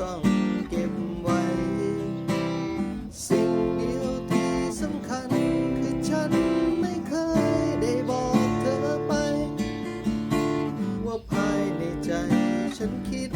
ต้องเก็บไว้ สิ่งเดียวที่สำคัญคือฉันไม่เคยได้บอกเธอไป ว่าภายในใจฉันคิด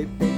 they